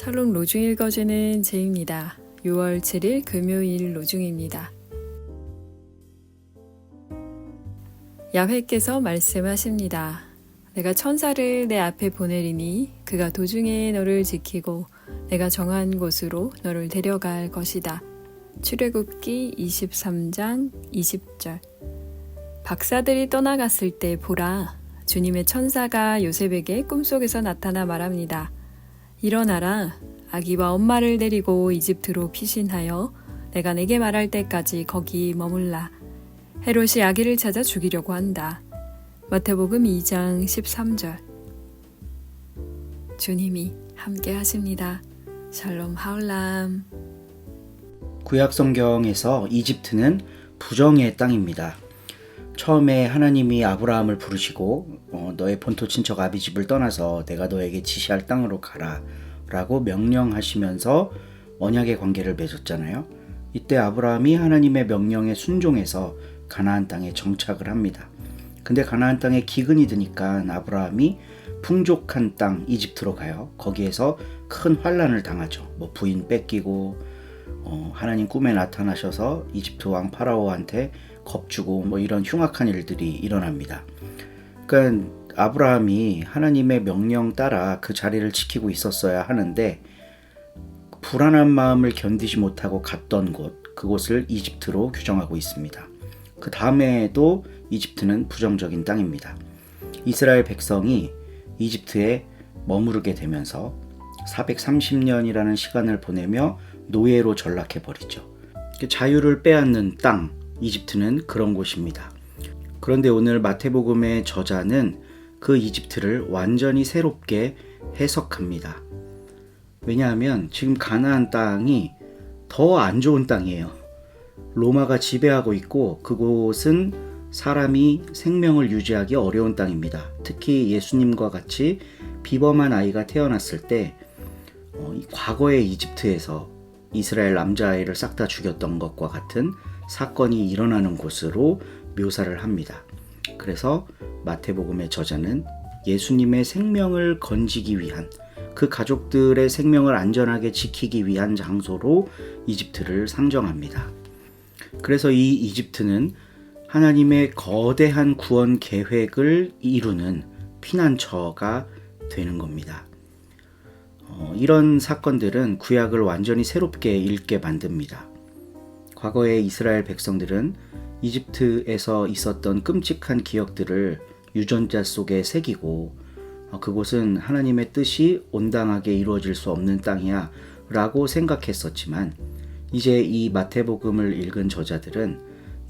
샬롬 로중 읽어주는 제입니다. 6월 7일 금요일 로중입니다. 야훼께서 말씀하십니다. 내가 천사를 내 앞에 보내리니 그가 도중에 너를 지키고 내가 정한 곳으로 너를 데려갈 것이다. 출애굽기 23장 20절 박사들이 떠나갔을 때 보라 주님의 천사가 요셉에게 꿈속에서 나타나 말합니다. 일어나라 아기와 엄마를 데리고 이집트로 피신하여 내가 내게 말할 때까지 거기 머물라 헤롯이 아기를 찾아 죽이려고 한다. 마태복음 2장 13절 주님이 함께 하십니다. 샬롬 하울람 구약 성경에서 이집트는 부정의 땅입니다. 처음에 하나님이 아브라함을 부르시고 어, 너의 본토 친척 아비 집을 떠나서 내가 너에게 지시할 땅으로 가라 라고 명령하시면서 언약의 관계를 맺었잖아요. 이때 아브라함이 하나님의 명령에 순종해서 가나안 땅에 정착을 합니다. 근데 가나안 땅에 기근이 드니까 아브라함이 풍족한 땅 이집트로 가요. 거기에서 큰 환란을 당하죠. 뭐 부인 뺏기고 어, 하나님 꿈에 나타나셔서 이집트 왕 파라오한테 겁주고 뭐 이런 흉악한 일들이 일어납니다. 그러니까 아브라함이 하나님의 명령 따라 그 자리를 지키고 있었어야 하는데 불안한 마음을 견디지 못하고 갔던 곳 그곳을 이집트로 규정하고 있습니다. 그 다음에도 이집트는 부정적인 땅입니다. 이스라엘 백성이 이집트에 머무르게 되면서 430년이라는 시간을 보내며 노예로 전락해 버리죠. 자유를 빼앗는 땅 이집트는 그런 곳입니다. 그런데 오늘 마태복음의 저자는 그 이집트를 완전히 새롭게 해석합니다. 왜냐하면 지금 가나안 땅이 더 안 좋은 땅이에요. 로마가 지배하고 있고 그곳은 사람이 생명을 유지하기 어려운 땅입니다. 특히 예수님과 같이 비범한 아이가 태어났을 때 어, 과거의 이집트에서 이스라엘 남자아이를 싹 다 죽였던 것과 같은 사건이 일어나는 곳으로 묘사를 합니다. 그래서 마태복음의 저자는 예수님의 생명을 건지기 위한 그 가족들의 생명을 안전하게 지키기 위한 장소로 이집트를 상정합니다. 그래서 이 이집트는 하나님의 거대한 구원 계획을 이루는 피난처가 되는 겁니다. 어, 이런 사건들은 구약을 완전히 새롭게 읽게 만듭니다. 과거의 이스라엘 백성들은 이집트에서 있었던 끔찍한 기억들을 유전자 속에 새기고 어, 그곳은 하나님의 뜻이 온당하게 이루어질 수 없는 땅이야 라고 생각했었지만 이제 이 마태복음을 읽은 저자들은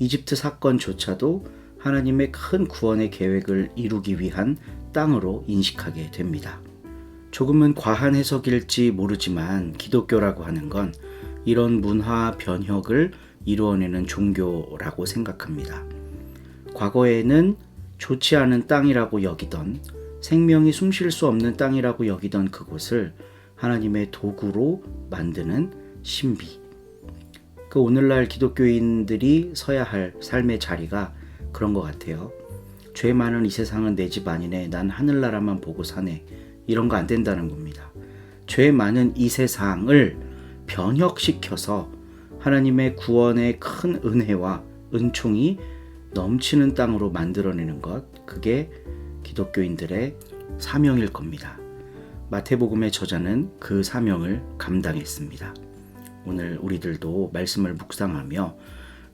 이집트 사건조차도 하나님의 큰 구원의 계획을 이루기 위한 땅으로 인식하게 됩니다. 조금은 과한 해석일지 모르지만 기독교라고 하는 건 이런 문화 변혁을 이루어내는 종교라고 생각합니다. 과거에는 좋지 않은 땅이라고 여기던 생명이 숨 쉴 수 없는 땅이라고 여기던 그곳을 하나님의 도구로 만드는 신비. 그 오늘날 기독교인들이 서야 할 삶의 자리가 그런 것 같아요. 죄 많은 이 세상은 내 집 아니네. 난 하늘나라만 보고 사네. 이런 거 안 된다는 겁니다. 죄 많은 이 세상을 변혁시켜서 하나님의 구원의 큰 은혜와 은총이 넘치는 땅으로 만들어내는 것, 그게 기독교인들의 사명일 겁니다. 마태복음의 저자는 그 사명을 감당했습니다. 오늘 우리들도 말씀을 묵상하며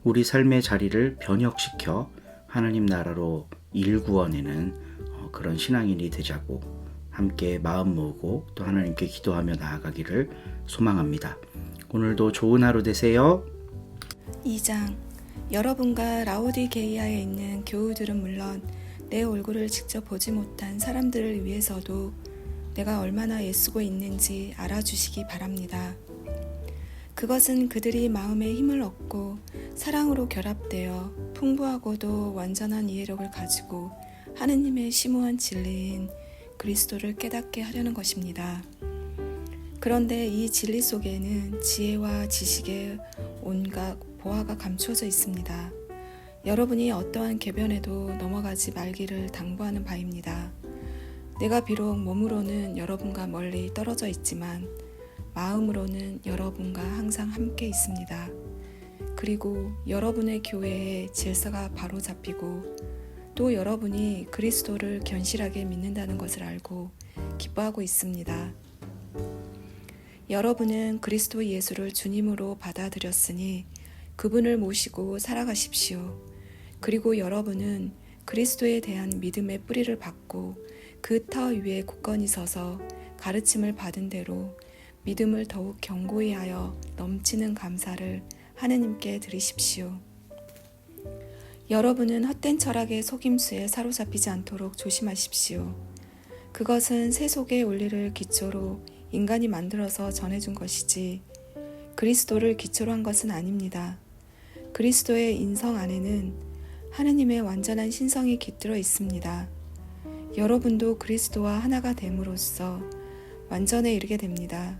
우리 삶의 자리를 변혁시켜 하나님 나라로 일구어내는 어, 그런 신앙인이 되자고 함께 마음 모으고 또 하나님께 기도하며 나아가기를 소망합니다. 오늘도 좋은 하루 되세요. 2장 여러분과 라오디게이아에 있는 교우들은 물론 내 얼굴을 직접 보지 못한 사람들을 위해서도 내가 얼마나 애쓰고 있는지 알아주시기 바랍니다. 그것은 그들이 마음의 힘을 얻고 사랑으로 결합되어 풍부하고도 완전한 이해력을 가지고 하느님의 심오한 진리인 그리스도를 깨닫게 하려는 것입니다. 그런데 이 진리 속에는 지혜와 지식의 온갖 보화가 감추어져 있습니다. 여러분이 어떠한 궤변에도 넘어가지 말기를 당부하는 바입니다. 내가 비록 몸으로는 여러분과 멀리 떨어져 있지만 마음으로는 여러분과 항상 함께 있습니다. 그리고 여러분의 교회에 질서가 바로 잡히고 또 여러분이 그리스도를 견실하게 믿는다는 것을 알고 기뻐하고 있습니다. 여러분은 그리스도 예수를 주님으로 받아들였으니 그분을 모시고 살아가십시오. 그리고 여러분은 그리스도에 대한 믿음의 뿌리를 받고 그 터 위에 굳건히 서서 가르침을 받은 대로 믿음을 더욱 견고히 하여 넘치는 감사를 하느님께 드리십시오. 여러분은 헛된 철학의 속임수에 사로잡히지 않도록 조심하십시오. 그것은 세속의 원리를 기초로 인간이 만들어서 전해준 것이지 그리스도를 기초로 한 것은 아닙니다. 그리스도의 인성 안에는 하느님의 완전한 신성이 깃들어 있습니다. 여러분도 그리스도와 하나가 됨으로써 완전에 이르게 됩니다.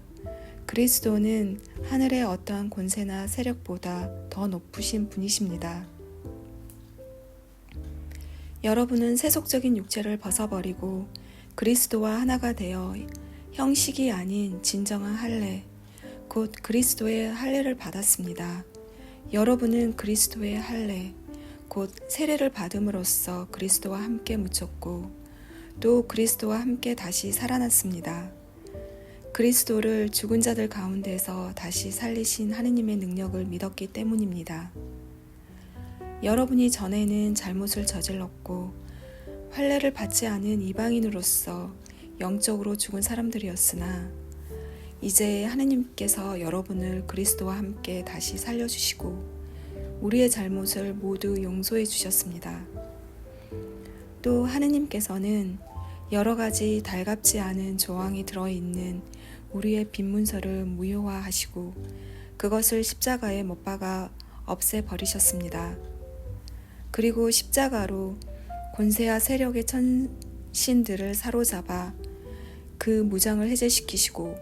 그리스도는 하늘의 어떠한 권세나 세력보다 더 높으신 분이십니다. 여러분은 세속적인 육체를 벗어버리고 그리스도와 하나가 되어 형식이 아닌 진정한 할례, 곧 그리스도의 할례를 받았습니다. 여러분은 그리스도의 할례, 곧 세례를 받음으로써 그리스도와 함께 묻혔고 또 그리스도와 함께 다시 살아났습니다. 그리스도를 죽은 자들 가운데서 다시 살리신 하느님의 능력을 믿었기 때문입니다. 여러분이 전에는 잘못을 저질렀고 환례를 받지 않은 이방인으로서 영적으로 죽은 사람들이었으나 이제 하느님께서 여러분을 그리스도와 함께 다시 살려주시고 우리의 잘못을 모두 용서해 주셨습니다. 또 하느님께서는 여러 가지 달갑지 않은 조항이 들어있는 우리의 빈문서를 무효화하시고 그것을 십자가에 못 박아 없애 버리셨습니다. 그리고 십자가로 권세와 세력의 천신들을 사로잡아 그 무장을 해제시키시고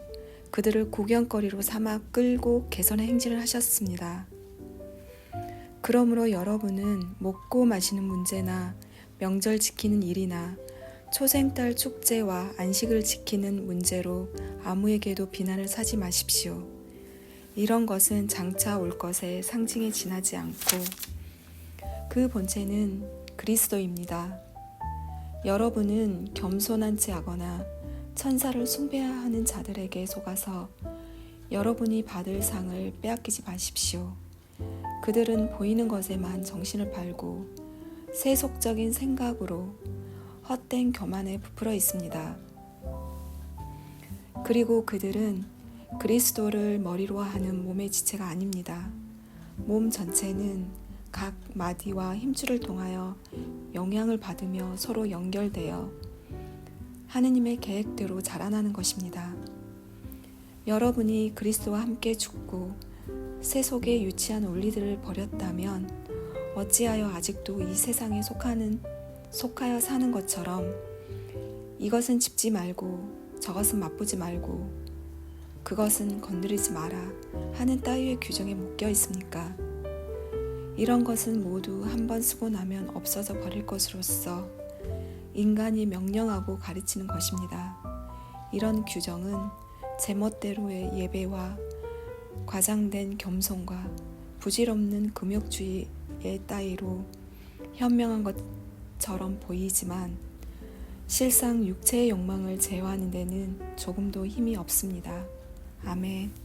그들을 구경거리로 삼아 끌고 개선의 행진을 하셨습니다. 그러므로 여러분은 먹고 마시는 문제나 명절 지키는 일이나 초생달 축제와 안식을 지키는 문제로 아무에게도 비난을 사지 마십시오. 이런 것은 장차 올 것의 상징에 지나지 않고 그 본체는 그리스도입니다. 여러분은 겸손한 채 하거나 천사를 숭배하는 자들에게 속아서 여러분이 받을 상을 빼앗기지 마십시오. 그들은 보이는 것에만 정신을 팔고 세속적인 생각으로 헛된 교만에 부풀어 있습니다. 그리고 그들은 그리스도를 머리로 하는 몸의 지체가 아닙니다. 몸 전체는 각 마디와 힘줄을 통하여 영향을 받으며 서로 연결되어 하느님의 계획대로 자라나는 것입니다. 여러분이 그리스도와 함께 죽고 세속의 유치한 원리들을 버렸다면 어찌하여 아직도 이 세상에 속하는 속하여 사는 것처럼 이것은 집지 말고 저것은 맛보지 말고 그것은 건드리지 마라 하는 따위의 규정에 묶여 있습니까? 이런 것은 모두 한 번 쓰고 나면 없어져 버릴 것으로서 인간이 명령하고 가르치는 것입니다. 이런 규정은 제멋대로의 예배와 과장된 겸손과 부질없는 금욕주의의 따위로 현명한 것처럼 보이지만 실상 육체의 욕망을 제어하는 데는 조금도 힘이 없습니다. 아멘.